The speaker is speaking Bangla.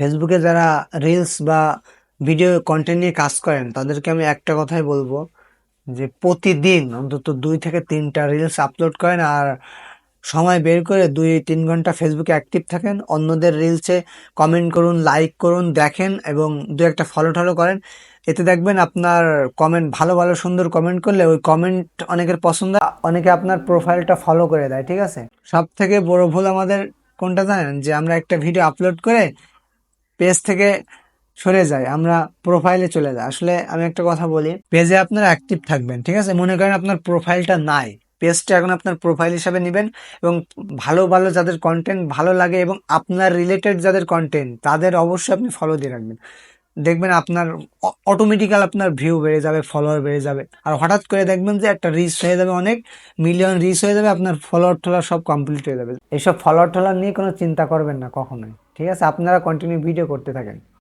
ফেসবুকে যারা রিলস বা ভিডিও কন্টেন্ট নিয়ে কাজ করেন, তাদেরকে আমি একটা কথাই বলব যে প্রতিদিন অন্তত দুই থেকে তিনটা রিলস আপলোড করেন আর সময় বের করে দুই তিন ঘণ্টা ফেসবুকে অ্যাক্টিভ থাকেন। অন্যদের রিলসে কমেন্ট করুন লাইক করুন, দেখেন এবং দু একটা ফলো টলো করেন। এতে দেখবেন আপনার কমেন্ট ভালো ভালো, সুন্দর কমেন্ট করলে ওই কমেন্ট অনেকের পছন্দ, অনেকে আপনার প্রোফাইলটা ফলো করে দেয়, ঠিক আছে? সব থেকে বড় ভুল আমাদের কোনটা জানেন? যে আমরা একটা ভিডিও আপলোড করে পেজ থেকে সরে যাই আমরা প্রোফাইলে চলে যাই। আসলে আমি একটা কথা বলি পেজে আপনার অ্যাক্টিভ থাকবেন, ঠিক আছে? মনে করেন আপনার প্রোফাইলটা নাই পেজটা এখন আপনার প্রোফাইল হিসাবে নেবেন এবং ভালো ভালো যাদের কন্টেন্ট ভালো লাগে এবং আপনার রিলেটেড যাদের কন্টেন্ট তাদের অবশ্যই আপনি ফলো দিয়ে রাখবেন। দেখবেন আপনার অটোমেটিক্যাল আপনার ভিউ বেড়ে যাবে ফলোয়ার বেড়ে যাবে। আর হঠাৎ করে দেখবেন যে একটা রিচ হয়ে যাবে অনেক মিলিয়ন রিচ হয়ে যাবে, আপনার ফলোয়ার টলার সব কমপ্লিট হয়ে যাবে। এইসব ফলোয়ার টলার নিয়ে কোনো চিন্তা করবেন না কখনোই। ঠিক আছে? আপনারা কন্টিনিউ ভিডিও করতে থাকেন।